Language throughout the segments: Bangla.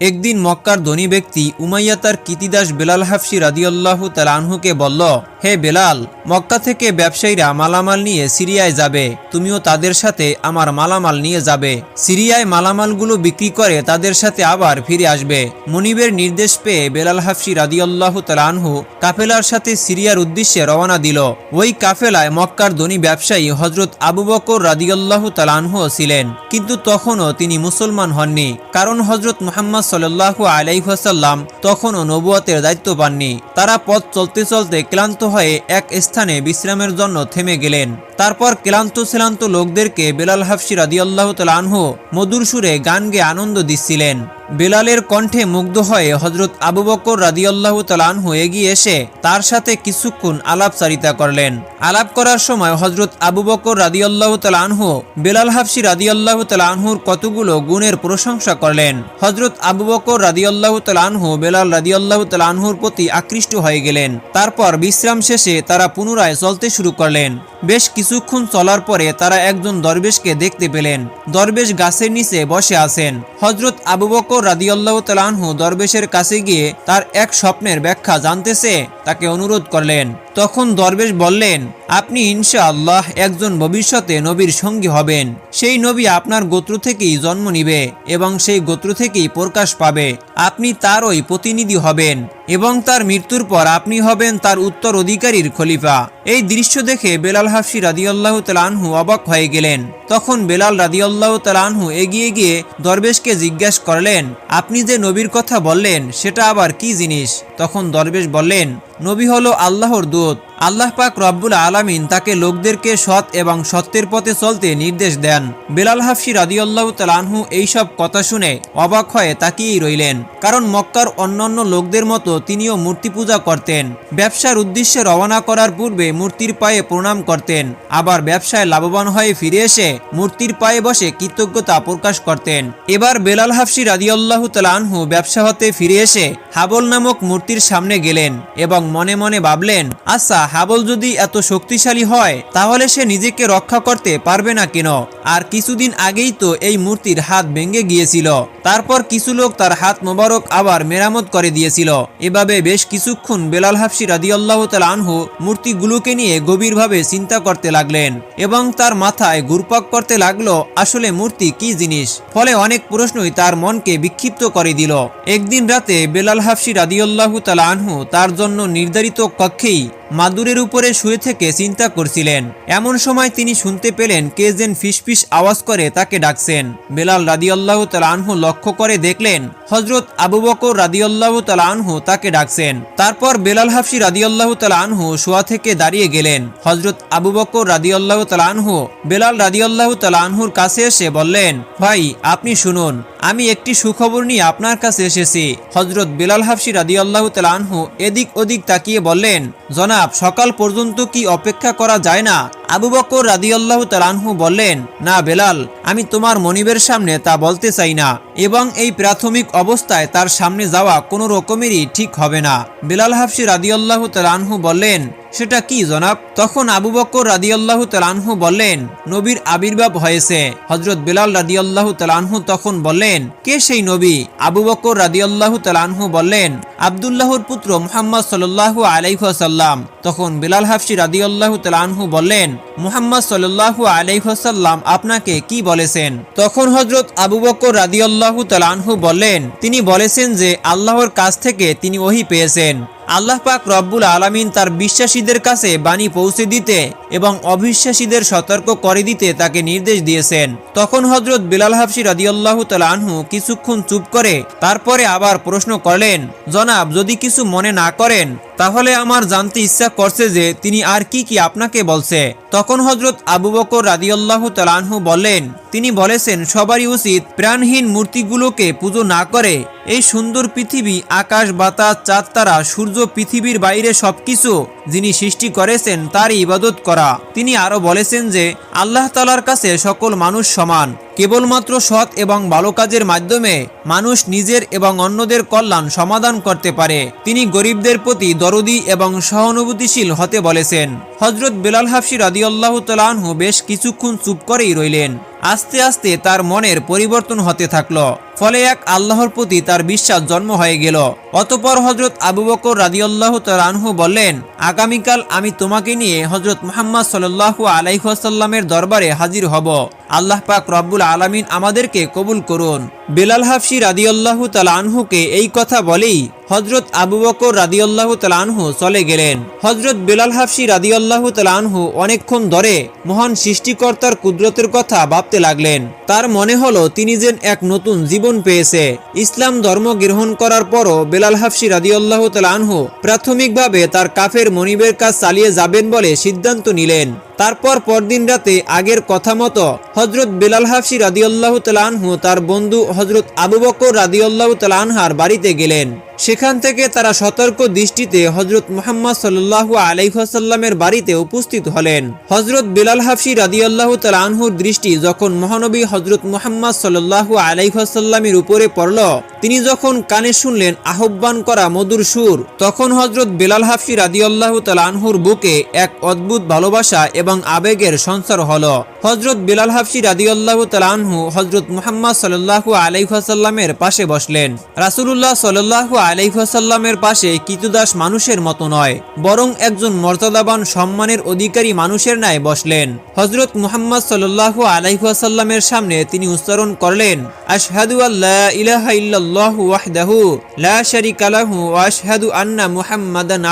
একদিন মক্কার ধনী ব্যক্তি উমাইয়া তার কীতিদাস বেলাল হাফসি রাদিয়াল্লাহু তালানহুকে বলল হে বেলাল, মক্কা থেকে ব্যবসায়ীরা মালামাল নিয়ে সিরিয়ায় যাবে। তুমিও তাদের সাথে আমার মালামাল নিয়ে যাবে। সিরিয়ায় মালামালগুলো বিক্রি করে তাদের সাথে আবার ফিরে আসবে। মনিবের নির্দেশ পেয়ে বেলাল হাফসি রাদিয়াল্লাহু তালানহু কাফেলার সাথে সিরিয়ার উদ্দেশ্যে রওনা দিল। ওই কাফেলায় মক্কার ধনী ব্যবসায়ী হজরত আবু বকর রাদিয়াল্লাহু তালানহু ছিলেন। কিন্তু তখনও তিনি মুসলমান হননি। কারণ হজরত মোহাম্মদ সাল্লাহু আলাইহাসাল্লাম তখনও নবুয়াতের দায়িত্ব পাননি। তারা পথ চলতে চলতে ক্লান্ত হয়ে এক স্থানে বিশ্রামের জন্য থেমে গেলেন। তারপর ক্লান্ত শ্লান্ত লোকদেরকে বেলাল হাফসি রাদিয়াল্লাহু তালানহু মধুর সুরে গান গেয়ে আনন্দ দিচ্ছিলেন। বেলালের কণ্ঠে মুগ্ধ হয়ে হজরত আবু বকর রাদিয়াল্লাহু তালানহু এগিয়ে এসে তার সাথে কিছুক্ষণ আলাপচারিতা করলেন। আলাপ করার সময় হজরত আবু বকর রাদিয়াল্লাহু তালানহু বেলাল হাফসি রাদিয়াল্লাহু তালানহুর কতগুলো গুণের প্রশংসা করলেন। হজরত আবু বকর রাদিয়াল্লাহু তালানহু বেলাল রাদিয়াল্লাহু তালানহুর প্রতি আকৃষ্ট হয়ে গেলেন। তারপর বিশ্রাম শেষে তারা পুনরায় চলতে শুরু করলেন। বেশ কিছুক্ষণ চলার পরে তারা একজন দরবেশকে দেখতে পেলেন। দরবেশ গাছের নিচে বসে আছেন। হজরত আবু বকর রাদিয়াল্লাহু তালানহু দরবেশের কাছে গিয়ে তার এক স্বপ্নের ব্যাখ্যা জানতেছে, তাকে অনুরোধ করলেন। তখন দরবেশ বললেন, আপনি ইনশা আল্লাহ একজন ভবিষ্যতে নবীর সঙ্গী হবেন। সেই নবী আপনার গোত্র থেকেই জন্ম নিবে এবং সেই গোত্র থেকেই প্রকাশ পাবে। আপনি তারই প্রতিনিধি হবেন। এবং তার মৃত্যুর পর আপনি হবেন তার উত্তর অধিকারীর খলিফা। এই দৃশ্য দেখে বেলাল হাফসি রাদিউল্লাহ তালানহু অবাক হয়ে গেলেন। তখন বেলাল রাদিউল্লাহ তালানহু এগিয়ে গিয়ে দরবেশকে জিজ্ঞাসা করলেন, আপনি যে নবীর কথা বললেন, সেটা আবার কি জিনিস? তখন দরবেশ বললেন, নবী হলো আল্লাহর দূত। আল্লাহ পাক রব্বুল আলামিন তাকে লোকদেরকে সৎ এবং সত্যের পথে চলতে নির্দেশ দেন। বেলাল হাফসি রাদিয়াল্লাহু তালানহু এইসব কথা শুনে অবাক হয়ে তাকিয়েই রইলেন। কারণ মক্কার অন্যান্য লোকদের মতো তিনিও মূর্তি পূজা করতেন। ব্যবসার উদ্দেশ্যে রওনা করার পূর্বে মূর্তির পায়ে প্রণাম করতেন। আবার ব্যবসায় লাভবান হয়ে ফিরে এসে মূর্তির পায়ে বসে কৃতজ্ঞতা প্রকাশ করতেন। এবার বেলাল হাফসি রাদিয়াল্লাহু তালানহু ব্যবসা হতে ফিরে এসে হাবল নামক মূর্তির সামনে গেলেন এবং মনে মনে ভাবলেন আচ্ছা হাবল যদি এত শক্তিশালী হয়, তাহলে সে নিজেকে রক্ষা করতে পারবে না কেন? আর কিছুদিন আগেই তো এই মূর্তির হাত ভেঙে গিয়েছিল। তারপর কিছু লোক তার হাত মোবারক আবার মেরামত করে দিয়েছিল। এভাবে বেশ কিছুক্ষণ বেলাল হাফসি রাদিয়াল্লাহ আনহু মূর্তিগুলোকে নিয়ে গভীরভাবে চিন্তা করতে লাগলেন এবং তার মাথায় ঘুরপাক করতে লাগল, আসলে মূর্তি কি জিনিস? ফলে অনেক প্রশ্নই তার মনকে বিক্ষিপ্ত করে দিল। একদিন রাতে বেলাল হাফসি রাদিয়াল্লাহু তালা আনহু তার জন্য নির্ধারিত কক্ষেই মাদুরের উপরে শুয়ে থেকে চিন্তা করছিলেন। এমন সময় তিনি শুনতে পেলেন কে যেন ফিসফিস আওয়াজ করে তাকে ডাকছেন। বেলাল রাদিয়াল্লাহু তালা আনহু লক্ষ্য করে দেখলেন হজরত আবু বকর রাদিয়াল্লাহু তালা আনহু তাকে ডাকছেন। তারপর বেলাল হাফসি রাদিয়াল্লাহু তালা আনহু শোয়া থেকে দাঁড়িয়ে গেলেন। হজরত আবু বকর রাদিয়াল্লাহু তালা আনহু, বেলাল রাদিয়াল্লাহু তালা আনহুর কাছে এসে বললেন, ভাই, আপনি শুনুন। আমি একটি সুখবর নিয়ে আপনার কাছে এসেছি। হজরত বিলাল হাফসি রাদি আল্লাহ আনহু এদিক ওদিক তাকিয়ে বললেন, জনাব, সকাল পর্যন্ত কি অপেক্ষা করা যায় না? আবু বকর রাদিয়াল্লাহু তালানহু বললেন, না বেলাল, আমি তোমার মনিবের সামনে তা বলতে চাই না এবং এই প্রাথমিক অবস্থায় তার সামনে যাওয়া কোনো রকমেরই ঠিক হবে না। বেলাল হাফসি রাদিয়াল্লাহু তালানহু বললেন, সেটা কি জনাব? তখন আবু বকর রাদিয়াল্লাহু তালানহু বললেন, নবীর আবির্ভাব হয়েছে। হজরত বেলাল রাদিয়াল্লাহু তালানহু তখন বললেন, কে সেই নবী? আবু বকর রাদিয়াল্লাহু তালানহু বললেন, আবদুল্লাহর পুত্র মোহাম্মদ সাল্লাল্লাহু আলাইহাল্লাম তখন বেলাল হাফসি রাদিয়াল্লাহু তালানহু বললেন মুহাম্মদ সাল্লাল্লাহু আলাইহাল্লাম আপনাকে কি বলেছেন? তখন হজরত আবু বকর রাদিয়াল্লাহু তালানহু বললেন, তিনি বলেছেন যে আল্লাহর কাছ থেকে তিনি ওহি পেয়েছেন। আল্লাহ পাক রব্বুল আলামিন তার বিশ্বাসীদের কাছে বাণী পৌঁছে দিতে এবং অবিশ্বাসীদের সতর্ক করে দিতে তাকে নির্দেশ দিয়েছেন। তখন হজরত বিলাল হাফসি রাদিয়াল্লাহু তালানহু কিছুক্ষণ চুপ করে, তারপরে আবার প্রশ্ন করলেন, জনাব, যদি কিছু মনে না করেন তাহলে আমার জানতে ইচ্ছা করছে যে তিনি আর কি কি আপনাকে বলছে। তখন হজরত আবু বকর রাজিউল্লাহ তালানহু বলেন তিনি বলেছেন, সবারই উচিত প্রাণহীন মূর্তিগুলোকে পুজো না করে এই সুন্দর পৃথিবী, আকাশ, বাতাস, চাঁদ, তারা, সূর্য, পৃথিবীর বাইরে সবকিছু যিনি সৃষ্টি করেছেন তার ইবাদত করা। তিনি আরও বলেছেন যে, আল্লাহ তালার কাছে সকল মানুষ সমান। কেবলমাত্র সৎ এবং ভালো কাজের মাধ্যমে মানুষ নিজের এবং অন্যদের কল্যাণ সমাধান করতে পারে। তিনি গরিবদের প্রতি দরদি এবং সহানুভূতিশীল হতে বলেছেন। হজরত বেলাল হাফসি রাদিয়াল্লাহ তালাহু বেশ কিছুক্ষণ চুপ করেই রইলেন। আস্তে আস্তে তার মনের পরিবর্তন হতে থাকল। ফলে এক আল্লাহর প্রতি তার বিশ্বাস জন্ম হয়ে গেল। অতপর হজরত আবু বকর রাজিউল্লাহ তালানহু বললেন, আগামীকাল আমি তোমাকে নিয়ে হজরত মোহাম্মদ সাল্লাহ আলাইহাসাল্লামের দরবারে হাজির হব। আল্লাহ পাক রব্বুল আলমিন আমাদেরকে কবুল করুন। বেলাল হাফসি রাদিয়াল্লাহু তালানহুকে এই কথা বলেই হজরত আবু বকর রাদিয়াল্লাহু তালানহু চলে গেলেন। হজরত বেলাল হাফসি রাদিয়াল্লাহু তালানহু অনেকক্ষণ ধরে মহান সৃষ্টিকর্তার কুদরতের কথা ভাবতে লাগলেন। তার মনে হলো তিনি যেন এক নতুন জীবন পেয়েছে। ইসলাম ধর্ম গ্রহণ করার পরও বেলাল হাফসি রাদিয়াল্লাহু তালানহু প্রাথমিকভাবে তার কাফের মনিবের কাজ চালিয়ে যাবেন বলে সিদ্ধান্ত নিলেন। তারপর পরদিন রাতে আগের কথা মতো হজরত বেলাল হাফসি রাদিয়াল্লাহু তালানহু তার বন্ধু হজরত আবু বকর রাদিউল্লাহ তালানহার বাড়িতে গেলেন। সেখান থেকে তারা সতর্ক দৃষ্টিতে হজরত মোহাম্মদ সাল্লাহ আলাইহাসাল্লামের বাড়িতে উপস্থিত হলেন। হজরত বেলাল হাফসি রাদিয়াল্লাহু তালানহুর দৃষ্টি যখন মহানবী হজরত মোহাম্মদ সাল্লাহ আলাইহাসাল্লামের উপরে পড়ল, তিনি যখন কানে শুনলেন আহ্বান করা মধুর সুর, তখন হজরত বেলাল হাফসি রাদিয়াল্লাহু তালানহুর বুকে এক অদ্ভুত ভালোবাসা এবং আবেগের সঞ্চার হল। হজরত বেলাল হাফসি রাদিয়াল্লাহু তালানহু হজরত মোহাম্মদ সাল্লাহু আলাইহাসাল্লামের পাশে বসলেন। রাসুলুল্লাহ সাল্লাহু আলাইহাসাল্লামের পাশে কিতুদাস মানুষের মতো নয়, বরং একজন মর্যাদাবান, সম্মানের অধিকারী মানুষের ন্যায় বসলেন। হজরত মুহাম্মদ সাল্লাহু আলাইহাসাল্লামের সামনে তিনি উচ্চারণ করলেন, আশহাদু আল্লাহ ওয়াহদাহু আন্না মুহাম্মাদান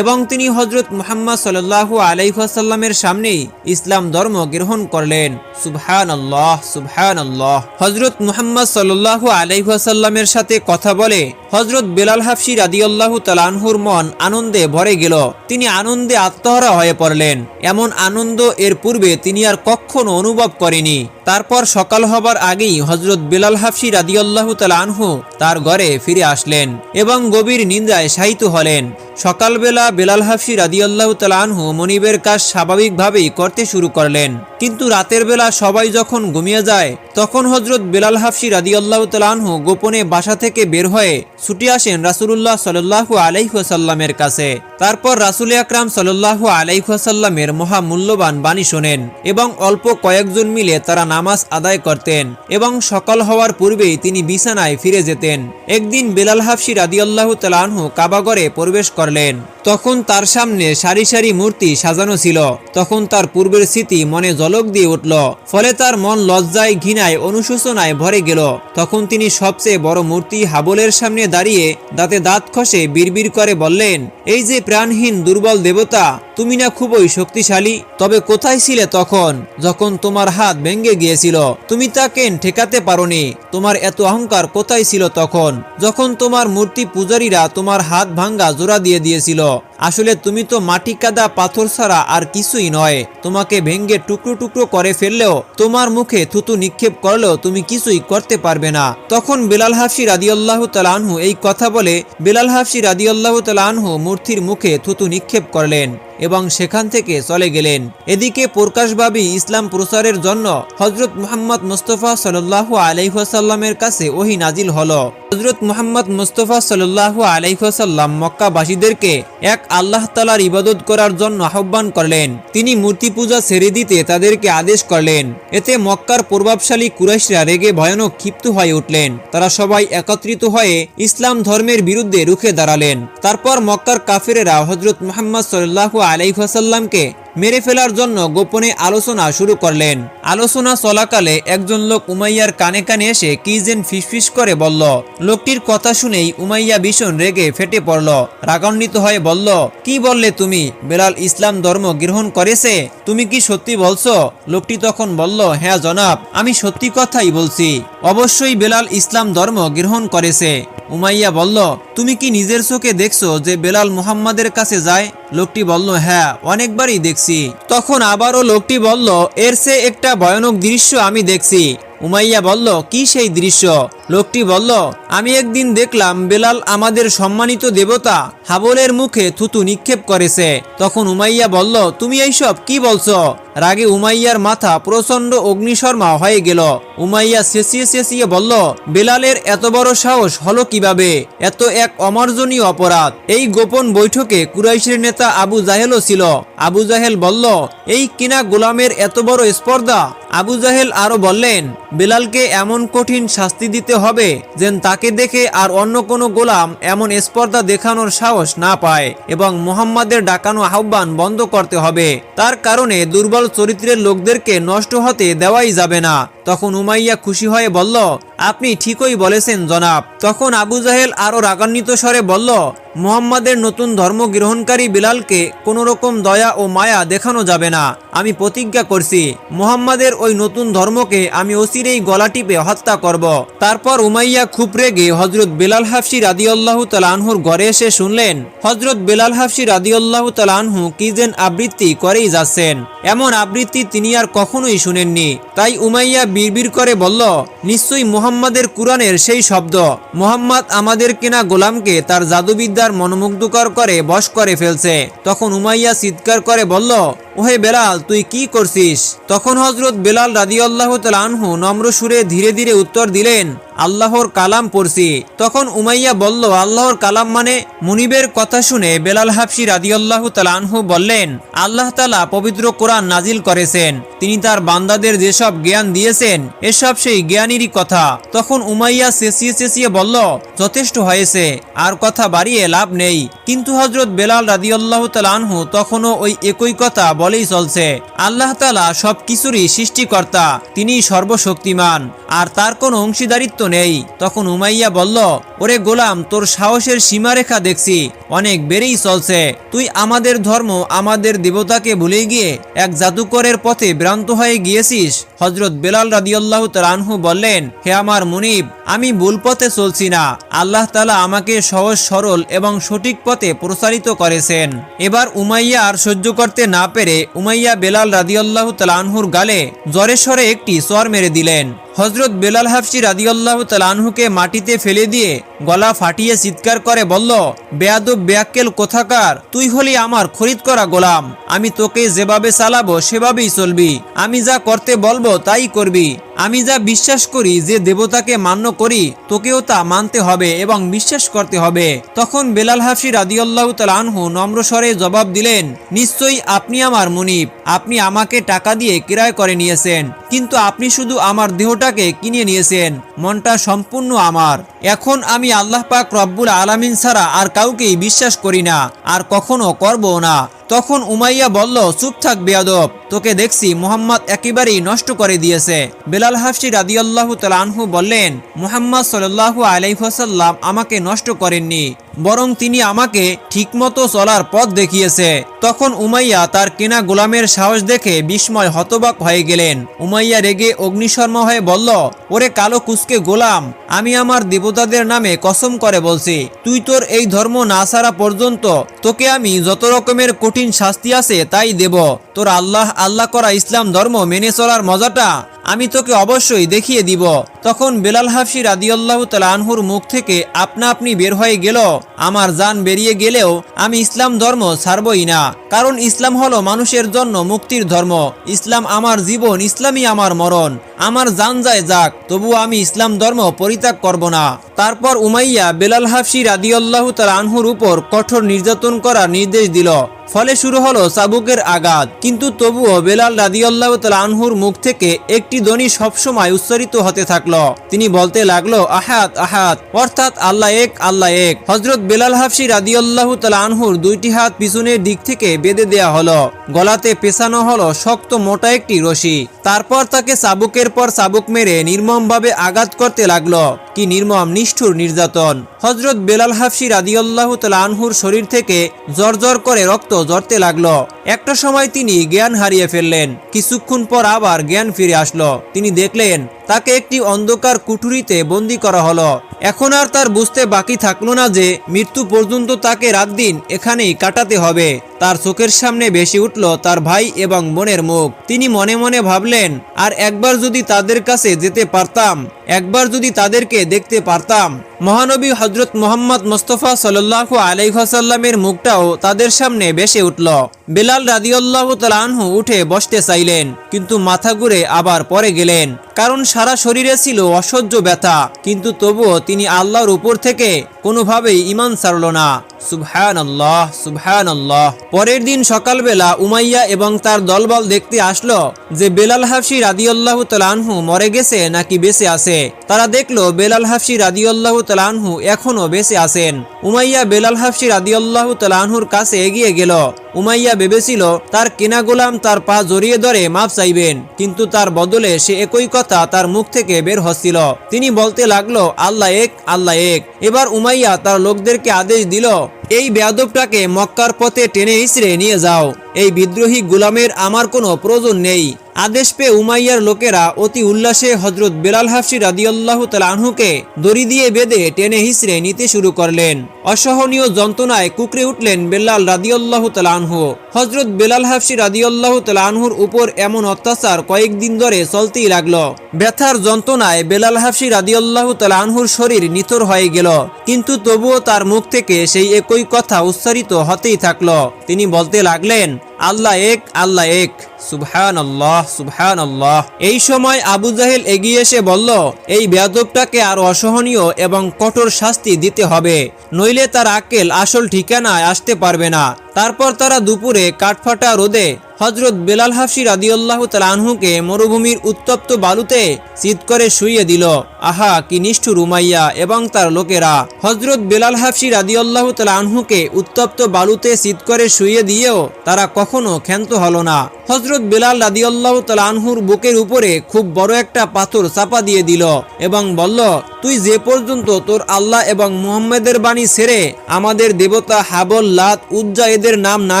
এবং তিনি হজরত মুহাম্মদ সাল্লাল্লাহু আলাইহাসাল্লামের সামনেই ইসলাম ধর্ম গ্রহণ করলেন। সুবহান আল্লাহ সুবহান আল্লাহ হজরত মুহাম্মদ সাল্লাল্লাহু আলাইহাসাল্লামের সাথে কথা বলে হজরত বেলাল হাফসি রাদিউল্লাহ তালানহুর মন আনন্দে ভরে গেল। তিনি আনন্দে আত্মহারা হয়ে পড়লেন। এমন আনন্দ এর পূর্বে তিনি আর কখনো অনুভব করেনি। তারপর সকাল হবার আগেই হজরত বেলাল হাফসি রাদিউল্লাহ তালানহু তার ঘরে ফিরে আসলেন এবং গভীর নিন্দায় শায়িত হলেন। সকালবেলা বেলাল হাফসি রাদিয়াল্লাহু তালানহু মনিবের কাজ স্বাভাবিকভাবেই করতে শুরু করলেন। কিন্তু রাতের বেলা সবাই যখন ঘুমিয়ে যায়, তখন হজরত বেলাল হাফসি রাদিয়াল্লাহু তালানহু গোপনে বাসা থেকে বের হয়ে ছুটে আসেন রাসুলুল্লাহ সাল্লাহু আলাইহাসাল্লামের কাছে। তারপর রাসুল আকরাম সাল্লাহু আলাইহাসাল্লামের মহামূল্যবান বাণী শোনেন এবং অল্প কয়েকজন মিলে তারা নামাজ আদায় করতেন এবং সকাল হওয়ার পূর্বেই তিনি বিছানায় ফিরে যেতেন। একদিন বেলাল হাফসি রাদিয়াল্লাহু তালানহু কাবাগরে প্রবেশ করলেন। তখন তার সামনে সারি সারি মূর্তি সাজানো ছিল। তখন তার পূর্বের স্মৃতি মনে জলক দিয়ে উঠল। ফলে তার মন লজ্জায়, ঘৃণায়, অনুশোচনায় ভরে গেল। তখন তিনি সবচেয়ে বড় মূর্তি হাবলের সামনে দাঁড়িয়ে দাঁতে দাঁত খসে বিড়বিড় করে বললেন, এই যে প্রাণহীন দুর্বল দেবতা, তুমি না খুবই শক্তিশালী, তবে কোথায় ছিলে তখন, যখন তোমার হাত ভেঙে গিয়েছিল? তুমি তাকে ঠেকাতে পারোনি। তোমার এত অহংকার কোথায় ছিল তখন? যখন তোমার মূর্তি পূজারীরা তোমার হাত ভাঙ্গা জোড়া দিয়ে দিয়েছিল আসলে তুমি তো মাটি কাদা পাথর ছাড়া আর কিছুই নয়। তোমাকে ভেঙ্গে টুকরো টুকরো করে ফেললেও, তোমার মুখে থুতু নিক্ষেপ করলেও তুমি কিছুই করতে পারবে না। তখন বেলাল হাফসি রাদিয়াল্লাহু তালানহু এই কথা বলে, বেলাল হাফসি রাদিয়াল্লাহু তালানহু মূর্তির মুখে থুতু নিক্ষেপ করলেন এবং সেখান থেকে চলে গেলেন। এদিকে প্রকাশভাবী ইসলাম প্রচারের জন্য হজরত মোহাম্মদ মুস্তফা সাল্লাহু আলাইহাসাল্লামের কাছে ওহি নাজিল হল। হজরত মোহাম্মদ মুস্তফা সাল্লাহু আলাইহাসাল্লাম মক্কাবাসীদেরকে এক আল্লাহ তালার ইবাদত করার জন্য আহ্বান করলেন। তিনি মূর্তি পূজা ছেড়ে দিতে তাদেরকে আদেশ করলেন। এতে মক্কার প্রভাবশালী কুরাইশরা রেগে ভয়ানক ক্ষিপ্ত হয়ে উঠলেন। তারা সবাই একত্রিত হয়ে ইসলাম ধর্মের বিরুদ্ধে রুখে দাঁড়ালেন। তারপর মক্কার কাফেরেরা হজরত মোহাম্মদ সাল্লাহ আলাইহাসাল্লামকে মেরে ফেলার জন্য গোপনে আলোচনা শুরু করলেন। আলোচনা চলাকালে একজন লোক উমাইয়ার কানে কানে এসে কি যেন ফিসফিস করে বলল, লোকটির কথা শুনেই উমাইয়া ভীষণ রেগে ফেটে পড়ল। রাগান্বিত হয়ে বলল, কি বললে তুমি? বেলাল ইসলাম ধর্ম গ্রহণ করেছে? তুমি কি সত্যি বলছো? লোকটি তখন বলল হ্যাঁ জনাব, আমি সত্যি কথাই বলছি। অবশ্যই বেলাল ইসলাম ধর্ম গ্রহণ করেছে। উমাইয়া বলল, তুমি কি নিজের চোখে দেখছ যে বেলাল মুহাম্মাদের কাছে যায়? লোকটি বলল হ্যাঁ অনেকবারই দেখছি। তখন আবারও লোকটি বলল, এর সে একটা ভয়ানক দৃশ্য আমি দেখছি। উমাইয়া বলল, কি সেই দৃশ্য? লোকটি বলল, আমি একদিন দেখলাম বেলাল আমাদের সম্মানিত দেবতা হাবলের মুখে থুতু নিক্ষেপ করেছে। তখন উমাইয়া বলল, তুমি এইসব কি বলছো? রাগে উমাইয়ার মাথা প্রচণ্ড অগ্নিশর্মা হয়ে গেল। উমাইয়া চেঁচিয়ে চেঁচিয়ে বলল, বেলালের এত বড় সাহস হলো কীভাবে? এত এক অমার্জনীয় অপরাধ। এই গোপন বৈঠকে কুরাইশের নেতা আবু জাহেলও ছিল। আবু জাহেল বলল, এই কিনা গোলামের এত বড় স্পর্ধা? আবু জাহেল আরও বললেন, বেলালকে এমন কঠিন শাস্তি দিতে হবে যেন তাকে দেখে আর অন্য কোনো গোলাম এমন স্পর্ধা দেখানোর সাহস না পায় এবং মোহাম্মদের ডাকানো আহ্বান বন্ধ করতে হবে। তার কারণে দুর্বল চরিত্রের লোকদেরকে নষ্ট হতে দেওয়াই যাবে না। তখন উমাইয়া খুশি হয়ে বলল আপনি ঠিকই বলেছেন, জনাব। তখন আবু জাহেল আরও রাগান্বিত স্বরে বলল, মুহাম্মাদের নতুন ধর্ম গ্রহণকারী বিলালকে কোনো রকম দয়া ও মায়া দেখানো যাবে না। আমি প্রতিজ্ঞা করছি, মুহাম্মাদের ওই নতুন ধর্মকে আমি অচিরেই গলা টিপে হত্যা করব। তারপর উমাইয়া খুব রেগে হজরত বেলাল হাফসি রাদিয়াল্লাহু তালানহুর ঘরে এসে শুনলেন হজরত বেলাল হাফসি রাদিয়াল্লাহু তালানহু কি যেন আবৃত্তি করেই যাচ্ছেন। এমন আবৃত্তি তিনি আর কখনোই শুনেননি। তাই উমাইয়া বিড়বিড় করে বলল, নিশ্চয়ই মুহাম্মাদের কুরআনের সেই শব্দ, মোহাম্মদ আমাদের কেনা গোলামকে তার জাদুবিদ্যার মনোমুগ্ধকর করে বশ করে ফেলছে। তখন উমাইয়া চিৎকার করে বলল, ওহে বেলাল, তুই কি করছিস? তখন হজরত বেলাল রাদিয়াল্লাহু তাআলা আনহু নম্র সুরে ধীরে ধীরে উত্তর দিলেন আল্লাহর কালাম পড়ছি। তখন উমাইয়া বলল, আল্লাহর কালাম মানে? মুনিবের কথা শুনে বেলাল হাফসি রাদিয়াল্লাহু তাআলা আনহু বললেন, আল্লাহ তালা পবিত্র কোরআন নাজিল করেছেন। তিনি তার বান্দাদের যেসব জ্ঞান দিয়েছেন, এসব সেই জ্ঞানেরই কথা। তখন উমাইয়া চেঁচিয়ে চেঁচিয়ে বলল, যথেষ্ট হয়েছে, আর কথা বাড়িয়ে লাভ নেই। কিন্তু হজরত বেলাল রাদিয়াল্লাহু তাআলা আনহু তখনও ওই একই কথা বলেই চলছে। আল্লাহ তালা সব কিছুরই সৃষ্টিকর্তা তিনি সর্বশক্তিমান, আর তার কোনো অংশীদারিত্ব নেই। তখন উমাইয়া বলল, ওরে গোলাম, তোর সাহসের সীমারেখা দেখছি। অনেক বেড়েই চলছে। তুই আমাদের ধর্ম, আমাদের দেবতাকে ভুলে গিয়ে এক জাদুকরের পথে ভ্রান্ত হয়ে গিয়েছিস? হজরত বেলাল রাদিয়াল্লাহু তাআলাহু বললেন, হে আমার মুনিব, আমি ভুল পথে চলছি না। আল্লাহ তালা আমাকে সহজ, সরল এবং সঠিক পথে প্রসারিত করেছেন। এবার উমাইয়া আর সহ্য করতে না পেরে উমাইয়া বেলাল রাদিয়াল্লাহু তাআলাহুর গালে জ্বরে স্বরে একটি চর মেরে দিলেন। হজরত বেলাল হাফসি রাদিয়াল্লাহু তালানহুকে মাটিতে ফেলে দিয়ে গলা ফাটিয়ে চিৎকার করে, বলল, বেয়াদব, বেয়াক্কেল কোথাকার? তুই হলি আমার খরিদ করা গোলাম। আমি তোকে যেভাবে চালাবো, সেভাবেই চলবি। আমি যা করতে বলব, তাই করবি। আমি যা বিশ্বাস করি, যে দেবতাকে মান্য করি, তোকেও তা মানতে হবে এবং বিশ্বাস করতে হবে। তখন বেলাল হাফসি রাদিয়াল্লাহু তালানহু নম্র স্বরে জবাব দিলেন, নিশ্চয়ই আপনি আমার মুনিব। আপনি আমাকে টাকা দিয়ে কিরায় করে নিয়েছেন, কিন্তু আপনি শুধু আমার দেহটাকে কিনে নিয়েছেন। মনটা সম্পূর্ণ আমার। এখন আমি আল্লাহ পাক রব্বুল আলামিন ছাড়া আর কাউকেই বিশ্বাস করি না, আর কখনো করব না। তখন উমাইয়া বলল, চুপ থাক বেয়াদব। তোকে দেখছি মোহাম্মদ একেবারেই নষ্ট করে দিয়েছে। বেলাল হাফসি রাদিয়াল্লাহু তাআলা আনহু বললেন, মুহাম্মদ সাল্লাল্লাহু আলাইহি ওয়াসাল্লাম আমাকে নষ্ট করেননি, বরং তিনি আমাকে ঠিকমতো চলার পথ দেখিয়েছে। তখন উমাইয়া তার কেনা গোলামের সাহস দেখে বিস্ময় হতবাক হয়ে গেলেন। উমাইয়া রেগে অগ্নিশর্মা হয়ে বলল, ওরে কালো কুসকে গোলাম, আমি আমার দেবতাদের নামে কসম করে বলছি, তুই তোর এই ধর্ম না সারা পর্যন্ত তোকে আমি যত রকমের কঠিন শাস্তি আছে তাই দেব। তোর আল্লাহ আল্লাহ করা ইসলাম ধর্ম মেনে চলার মজাটা আমি তোকে অবশ্যই দেখিয়ে দিব। তখন বেলাল হাফসি রাদিয়াল্লাহু তাআলা আনহুর মুখ থেকে, আপনা আপনি বের হয়ে গেল, আমার জান বেরিয়ে গেলেও আমি ইসলাম ধর্ম ছাড়বই না। কারণ ইসলাম হলো মানুষের জন্য মুক্তির ধর্ম। ইসলাম আমার জীবন, ইসলামই আমার মরণ। আমার জান যায় যাক তবু আমি ইসলাম ধর্ম পরিত্যাগ করব না। তারপর উমাইয়া বেলাল হাফসি রাদিয়াল্লাহু তাআলা আনহুর উপর কঠোর নির্যাতন করার নির্দেশ দিল। ফলে শুরু হলো চাবুকের আঘাত। কিন্তু তবুও বেলাল রাদিয়াল্লাহু তাআলা আনহুর মুখ থেকে একটি ধ্বনি সবসময় উচ্চারিত হতে থাকল। তিনি বলতে লাগল আহাত আহাত অর্থাৎ আল্লাহ এক আল্লাহ এক। হজরত বেলাল হাফসি রাদিয়াল্লাহু তাআলা আনহুর দুইটি হাত পিছনের দিক থেকে বেঁধে দেয়া হলো। গলাতে পেছানো হলো শক্ত মোটা একটি রশি। তারপর তাকে চাবুকের পর চাবুক মেরে নির্মমভাবে আঘাত করতে লাগল। কি নির্মম, নিষ্ঠুর নির্যাতন। হজরত বেলাল হাফসি রাদিয়াল্লাহু তাআলা আনহুর শরীর থেকে জর্জর করে রক্ত ঝরতে লাগল। একটা সময় তিনি জ্ঞান হারিয়ে ফেললেন। কিছুক্ষণ পর আবার জ্ঞান ফিরে আসলো। তিনি দেখলেন তাকে একটি অন্ধকার কুঠুরিতে বন্দি করা হলো। এখন আর তার বুঝতে বাকি থাকল না যে মৃত্যু পর্যন্ত তাকে রাত দিন এখানেই কাটাতে হবে। তার চোখের সামনে বেশি উঠল তার ভাই এবং বোনের মুখ। তিনি মনে মনে ভাবলেন, আর একবার যদি তাদের কাছে যেতে পারতাম, একবার যদি তাদেরকে দেখতে পারতাম মহানবী হজরত মোহাম্মদ মোস্তফা সাল্লাহ আলাইহসাল্লামের মুখটাও তাদের সামনে বেসে উঠল। বেলাল রাজিউল্লাহ আনহু উঠে বসতে চাইলেন, কিন্তু মাথা ঘুরে আবার পরে গেলেন। কারণ সারা শরীরে ছিল অসহ্য ব্যথা, কিন্তু তবুও তিনি আল্লাহর উপর থেকে কোনোভাবেই ইমান ছাড়ল না। সুবহান আল্লাহ সুবহান আল্লাহ পরের দিন সকালবেলা উমাইয়া এবং তার দলবল দেখতে আসলো যে বেলাল হাফসি রাদিউল্লাহ তালানহু মরে গেছে নাকি বেঁচে আছে। তারা দেখল বেলাল হাফসি রাদিউল্লাহ তালানহু এখনও বেঁচে আছেন। উমাইয়া বেলাল হাফসি রাদিউল্লাহ তালানহুর কাছে এগিয়ে গেল। উমাইয়া ভেবেছিল, তার কেনা গোলাম তার পা জড়িয়ে ধরে মাপ চাইবেন, কিন্তু তার বদলে সে একই কথা তার মুখ থেকে বের হচ্ছিল। তিনি বলতে লাগল, আল্লাহ এক আল্লাহ এক। এবার উমাইয়া তার লোকদেরকে আদেশ দিল এই বেয়াদবটাকে মক্কার পথে টেনে ইসরে নিয়ে যাও। এই বিদ্রোহী গুলামের আমার কোনো প্রয়োজন নেই। আদেশ পেয়ে উমাইয়ার লোকেরা অতি উল্লাসে হজরত বেলাল হাফসি রাদিয়াল্লাহু তালাহুকে দড়ি দিয়ে বেঁধে টেনে হিসড়ে নিতে শুরু করলেন। অসহনীয় যন্ত্রণায় কুকরে উঠলেন বেলাল রাদিয়াল্লাহু তালানহু হজরত বেলাল হাফসি রাদিয়াল্লাহু তালানহুর উপর এমন অত্যাচার কয়েকদিন ধরে চলতেই লাগল। ব্যথার যন্ত্রণায় বেলাল হাফসি রাদিয়াল্লাহু তালানহুর শরীর নিথর হয়ে গেল। কিন্তু তবুও তার মুখ থেকে সেই একই কথা উচ্চারিত হতেই থাকল। তিনি বলতে লাগলেন আল্লাহ এক আল্লাহ এক। সুবহান আল্লাহ সুবহান আল্লাহ এই সময় আবু জাহেল এগিয়ে এসে বলল, এই বেয়াদবটাকে আর অসহনীয় এবং কঠোর শাস্তি দিতে হবে। নইলে তার আক্কেল আসল ঠিকানায় আসতে পারবে না। তারপর তারা দুপুরে কাঠফাটা রোদে হজরত বেলাল হাফসি রাদিউল্লাহ তালানহুকে মরুভূমির উত্তপ্ত বালুতে চিৎ করে শুইয়ে দিল। আহা, কি নিষ্ঠুর উমাইয়া এবং তার লোকেরা। হজরত বেলাল হাফসি রাদিউল্লাহ তালানহুকে উত্তপ্ত বালুতে চিৎ করে শুইয়ে দিয়েও তারা কখনো ক্ষান্ত হলো না। হজরত বেলাল রাদিউল্লাহ তালহুর বুকের উপরে খুব বড় একটা পাথর চাপা দিয়ে দিল এবং বলল, তুই যে পর্যন্ত তোর আল্লাহ এবং মুহাম্মদের বাণী ছেড়ে আমাদের দেবতা হাবল, লাত, উজ্জা এদের নাম না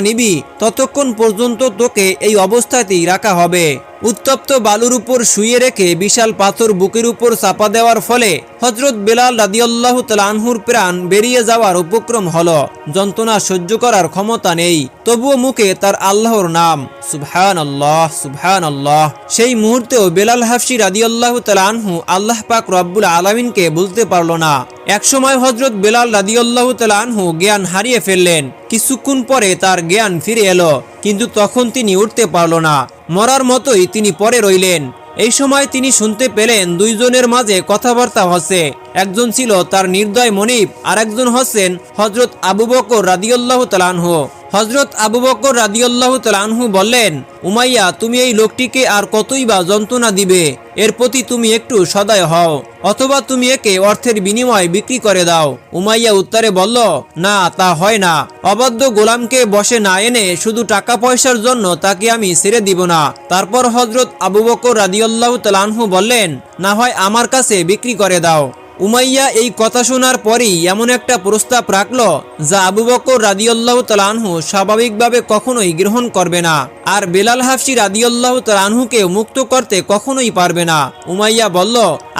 নিবি, ততক্ষণ পর্যন্ত তোকে এই অবস্থাতেই রাখা হবে। উত্তপ্ত বালুর উপর শুয়ে রেখে বিশাল পাথর বুকের উপর চাপা দেওয়ার ফলে হজরত বেলাল রাদিয়াল্লাহু তালানহুর প্রাণ বেরিয়ে যাওয়ার উপক্রম হল। যন্ত্রণা সহ্য করার ক্ষমতা নেই। তবুও মুখে তার আল্লাহর নাম। সুবহান আল্লাহ সুবহান আল্লাহ সেই মুহূর্তেও বেলাল হাফসি রাদিয়াল্লাহু তালানহু আল্লাহ পাক রব্বুল আলামিনকে বলতে পারল না। একসময় হজরত বেলাল রাদিয়াল্লাহু তালানহু জ্ঞান হারিয়ে ফেললেন। কিছুক্ষণ পরে তার জ্ঞান ফিরে এলো, কিন্তু তখন তিনি উঠতে পারল না। মরার মতোই তিনি পরে রইলেন। এই সময় তিনি শুনতে পেলেন দুইজনের মাঝে কথাবার্তা হচ্ছে। একজন ছিল তার নির্দয় মনিব আর একজন হচ্ছেন হজরত আবু বকর রাদিউল্লাহ তালানহ হজরত আবু বকর রাদিউল্লাহ তালানহু বললেন, উমাইয়া, তুমি এই লোকটিকে আর কতই বা যন্ত্রণা দিবে? এর প্রতি তুমি একটু সদয় হও, অথবা তুমি একে অর্থের বিনিময় বিক্রি করে দাও। উমাইয়া উত্তরে বলল, না, তা হয় না। অবাধ্য গোলামকে বসে না এনে শুধু টাকা পয়সার জন্য তাকে আমি ছেড়ে দিব না। তারপর হজরত আবু বকর রাদিউল্লাহ তালানহু বললেন, না হয় আমার কাছে বিক্রি করে দাও। উমাইয়া এই কথা শোনার পরেই এমন একটা প্রস্তাব রাখল যা আবু বকর রাদিউল্লাহ তালানহু স্বাভাবিকভাবে কখনোই গ্রহণ করবে না, আর বেলাল হাফসি রাদিউল্লাহ তালানহুকে মুক্ত করতে কখনোই পারবে না। উমাইয়া বলল,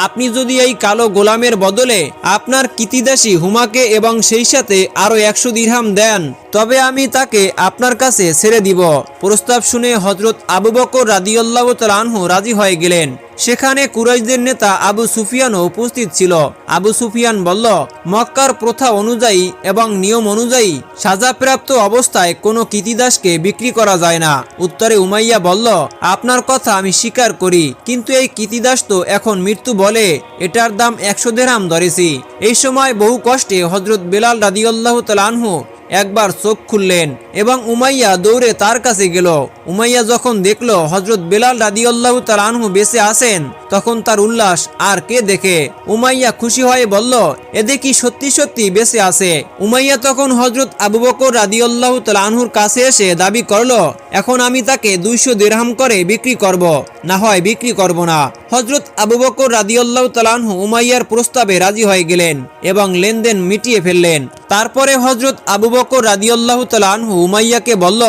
আপনি যদি এই কালো গোলামের বদলে আপনার কৃতিদাসী হুমাকে এবং সেই সাথে আরও একশো দিরহাম দেন, তবে আমি তাকে আপনার কাছে ছেড়ে দিব। প্রস্তাব শুনে হজরত আবু বকর রাদিউল্লাহ তালানহু রাজি হয়ে গেলেন। সেখানে কুরাইশদের নেতা আবু সুফিয়ানও উপস্থিত ছিল। আবু সুফিয়ান বলল, মক্কার প্রথা অনুযায়ী এবং নিয়ম অনুযায়ী সাজাপ্রাপ্ত অবস্থায় কোনো কৃতিদাসকে বিক্রি করা যায় না। উত্তরে উমাইয়া বলল, আপনার কথা আমি স্বীকার করি, কিন্তু এই কৃতিদাস তো এখন মৃত্যু বলে, এটার দাম একশো দেরাম ধরেছি এই সময় বহু কষ্টে হজরত বেলাল রাদিউল্লাহ তালানহু একবার চোখ খুললেন এবং উমাইয়া দৌড়ে তার কাছে গেল। উমাইয়া যখন দেখল হজরত বেলাল রাদিউল্লাহ তালানহু বেঁচে আছেন তখন তার উল্লাস, আর কে দেখে? উমাইয়া খুশি হয়ে বলল, এ দেখি সত্যি সত্যি বেঁচে আছে। উমাইয়া তখন হজরত আবু বকর রাদিউল্লাহ তালানহুর কাছে এসে দাবি করল, এখন আমি তাকে দুইশো দেড়হাম করে বিক্রি করব, না হয় বিক্রি করব না। হজরত আবু বকর রাদিউল্লাহ তালানহু উমাইয়ার প্রস্তাবে রাজি হয়ে গেলেন এবং লেনদেন মিটিয়ে ফেললেন। তারপরে হজরত আবু বকর রাদিউল্লাহ তালানহু উমাইয়াকে বলল,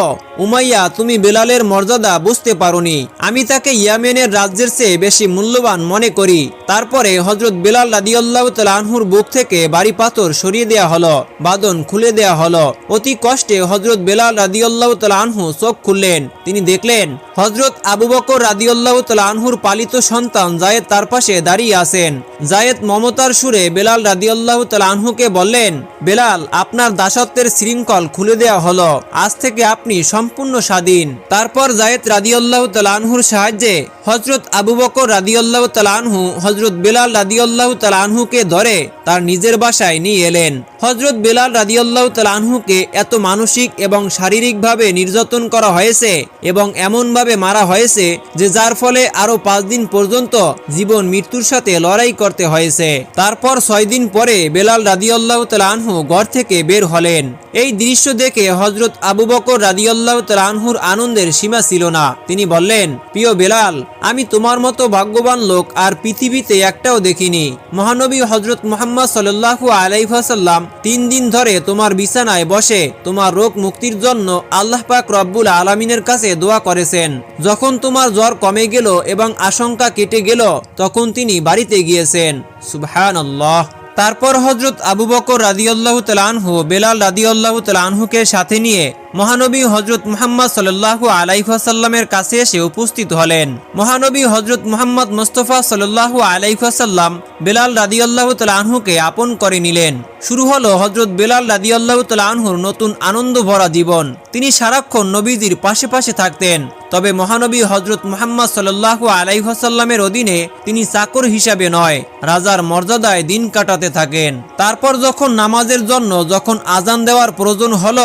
উমাইয়া, তুমি বেলালের মর্যাদা বুঝতে পারোনি। আমি তাকে ইয়ামেনের রাজ্যের চেয়ে বেশি মূল্য মূল্যবান মনে করি। তারপরে হজরত বেলাল রাদিয়াল্লাহু তাআলা আনহুর বুক থেকে বাড়ি পাথর সরিয়ে দেয়া হলো বাদন খুলে দেয়া হলো। অতি কষ্টে হজরত বেলাল রাদিয়াল্লাহু তাআলা আনহু চোখ খুললেন। তিনি দেখলেন হজরত আবু বকর রাদিয়াল্লাহু তাআলা আনহুর পালিত সন্তান জায়েদ তার পাশে দাঁড়িয়ে আছেন। জায়েদ মমতার সুরে বেলাল রাদিয়াল্লাহু তাআলা আনহুকে বললেন, বেলাল, আপনার দাসত্বের শৃঙ্খল খুলে দেওয়া হলো। আজ থেকে আপনি সম্পূর্ণ স্বাধীন। তারপর জায়েদ রাদিয়াল্লাহু তাআলা আনহুর সাহায্যে হজরত আবু বকর রাদিয়াল্লাহু তাআলা আনহু হজরত বেলাল রাদিউল্লাহ তাআলা আনহুকে ধরে তার নিজের বাসায় নিয়ে এলেন। হজরত বেলাল রাদিউল্লাহ তাআলা আনহুকে এত মানসিক এবং শারীরিকভাবে নির্যাতন করা হয়েছে এবং এমনভাবে মারা হয়েছে যে যার ফলে আরও পাঁচ দিন পর্যন্ত জীবন মৃত্যুর সাথে লড়াই করতে হয়েছে। তারপর ছয় দিন পরে বেলাল রাদিয়াল্লাহু তাআলা আনহু ঘর থেকে বের হলেন। এই দৃশ্য দেখে হজরত আবু বকর রাদিয়াল্লাহু তাআলা আনহুর আনন্দের সীমা ছিল না। তিনি বললেন, প্রিয় বেলাল, আমি তোমার মতো ভাগ্যবান লোক আর পৃথিবীতে একটাও দেখিনি। মহানবী হজরত মোহাম্মদ সাল্লাল্লাহু আলাইহি ওয়াসাল্লাম তিন দিন ধরে তোমার বিছানায় বসে তোমার রোগ মুক্তির জন্য আল্লাহ পাক রব্বুল আলামিনের কাছে দোয়া করেছেন। যখন তোমার জ্বর কমে গেল এবং আশঙ্কা কেটে গেল, তখন তিনি বাড়িতে গিয়েছেন। সুবহানাল্লাহ। তারপর হজরত আবু বকর রাদিয়াল্লাহু তাআলা আনহু বেলাল রাদিয়াল্লাহু তাআলা আনহুকে সাথে নিয়ে মহানবী হজরত মুহাম্মদ সাল্লাল্লাহু আলাইহি ওয়াসাল্লামের কাছে এসে উপস্থিত হলেন। মহানবী হজরত মুহাম্মদ মুস্তফা সাল্লাল্লাহু আলাইহি ওয়াসাল্লাম বেলাল রাদিয়াল্লাহু তাআলা আনহুকে আপন করে নিলেন। শুরু হলো হজরত বেলাল রাদিয়াল্লাহু তাআলা আনহুর নতুন আনন্দ ভরা জীবন। তিনি সারাক্ষণ নবীজির পাশে পাশে থাকতেন। তবে মহানবী হজরত মোহাম্মদ সাল্লাল্লাহু আলাইহসাল্লামের অধীনে তিনি চাকর হিসাবে নয়, রাজার মর্যাদায় দিন কাটাতে থাকেন। তারপর যখন নামাজের জন্য যখন আজান দেওয়ার প্রয়োজন হল,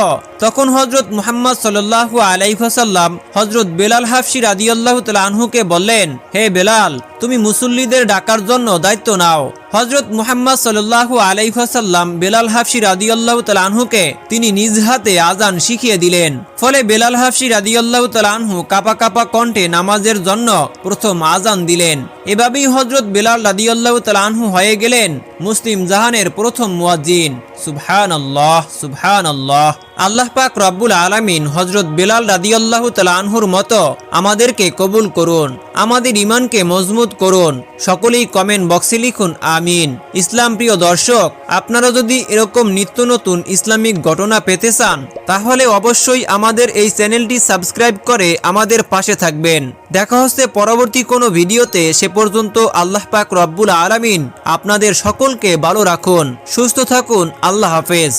তখন হজরত মুহাম্মদ সাল্লাহ আলাইহসাল্লাম হজরত বেলাল হাফসির রাদিয়াল্লাহু তাল আনহুকে বললেন, হে বেলাল তুমি মুসল্লিদের ডাকার জন্য দায়িত্ব নাও। হজরত মুহাম্মদ সাল্লাল্লাহু আলাইহি ওয়াসাল্লাম বেলাল হাফসি রাদিয়াল্লাহু তাআলা আনহুকে তিনি নিজ হাতে আজান শিখিয়ে দিলেন। ফলে বেলাল হাফসি রাদিয়াল্লাহু তাআলা আনহু কাপা কাপা কণ্ঠে নামাজের জন্য প্রথম আজান দিলেন। এভাবেই হজরত বেলাল রাদিয়াল্লাহু তাআলা আনহু হয়ে গেলেন মুসলিম জাহানের প্রথম মুয়াজ্জিন। সুবহানাল্লাহ সুবহানাল্লাহ। আল্লাহ পাক রব্বুল আলামিন হজরত বেলাল রাদিয়াল্লাহু তাআলা আনহুর মতো আমাদেরকে কবুল করুন, আমাদের ইমানকে মজবুত করুন। সকলেই কমেন্ট বক্সে লিখুন, আমিন। ইসলাম প্রিয় দর্শক, আপনারা যদি এরকম নিত্য নতুন ইসলামিক ঘটনা পেতে চান, তাহলে অবশ্যই আমাদের এই চ্যানেলটি সাবস্ক্রাইব করে আমাদের পাশে থাকবেন। দেখা হচ্ছে পরবর্তী কোনো ভিডিওতে, সে পর্যন্ত আল্লাহ পাক রব্বুল আলামিন আপনাদের সকলকে ভালো রাখুন, সুস্থ থাকুন, আল্লাহ হাফেজ।